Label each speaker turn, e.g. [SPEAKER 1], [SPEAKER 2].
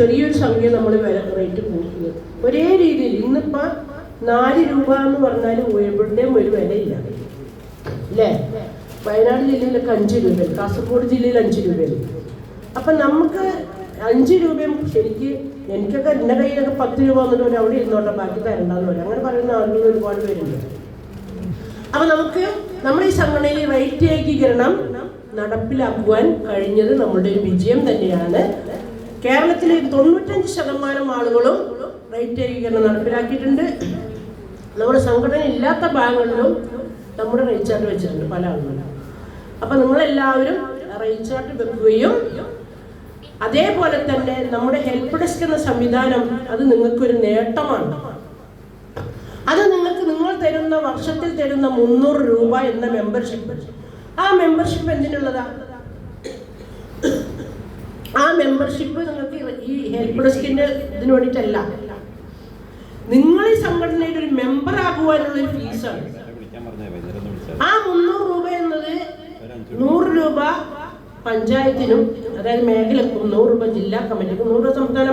[SPEAKER 1] ചെറിയൊരു സംഖ്യ നമ്മൾ വില റേറ്റ് കൂട്ടുന്നത് ഒരേ രീതിയിൽ ഇന്നിപ്പോൾ നാല് രൂപ എന്ന് പറഞ്ഞാൽ എവിടെയും ഒരു വിലയില്ല. അല്ലേ? വയനാട് ജില്ലയിലൊക്കെ അഞ്ച് രൂപയാണ് കാസർഗോഡ് ജില്ലയിൽ അഞ്ച് രൂപയാണ് അപ്പം നമുക്ക് അഞ്ച് രൂപയും ശരിക്ക് എനിക്കൊക്കെ എന്റെ കയ്യിലൊക്കെ പത്ത് രൂപ വന്നിട്ട് അവിടെ ഇരുന്നോട്ടെ ബാക്കി തരണ്ടെന്ന് പറയും. അങ്ങനെ പറയുന്ന ആളുകൾ ഒരുപാട് പേരുണ്ട്. അപ്പൊ നമുക്ക് നമ്മുടെ ഈ സംഘടനയിൽ റേറ്റ് ഏകീകരണം നടപ്പിലാക്കുവാൻ കഴിഞ്ഞത് നമ്മുടെ ഒരു വിജയം തന്നെയാണ്. കേരളത്തിലെ തൊണ്ണൂറ്റഞ്ച് ശതമാനം ആളുകളും റേറ്റ് ഏകീകരണം നടപ്പിലാക്കിയിട്ടുണ്ട്. നമ്മുടെ സംഘടന ഇല്ലാത്ത ഭാഗങ്ങളിലും നമ്മുടെ റേറ്റ് ചാർട്ട് വെച്ചിട്ടുണ്ട് പല ആളുകളും. അപ്പൊ നിങ്ങളെല്ലാവരും റേറ്റ് ചാർട്ട് വെക്കുകയും അതേപോലെ തന്നെ നമ്മുടെ ഹെൽപ്പ് ഡെസ്ക് എന്ന സംവിധാനം അത് നിങ്ങൾക്കൊരു നേട്ടമാണ്. അത് നിങ്ങൾക്ക് നിങ്ങൾ തരുന്ന വർഷത്തിൽ തരുന്ന മുന്നൂറ് രൂപ എന്ന മെമ്പർഷിപ്പ് ആ മെമ്പർഷിപ്പ് എന്തിനുള്ളതാ? ആ മെമ്പർഷിപ്പ് നിങ്ങൾക്ക് ഈ ഹെൽപ്പ് ഡെസ്കിന്റെ ഇതിന് വേണ്ടിയിട്ടല്ല. നിങ്ങൾ ഈ സംഘടനയുടെ ഒരു മെമ്പർ ആകുവാനുള്ള ഒരു ഫീസാണ് ആ മുന്നൂറ് രൂപ എന്നത് നൂറ് രൂപ പഞ്ചായത്തിനും അതായത് മേഖലക്കും നൂറ് രൂപ ജില്ലാ കമ്മിറ്റിക്കും നൂറ് രൂപ സംസ്ഥാന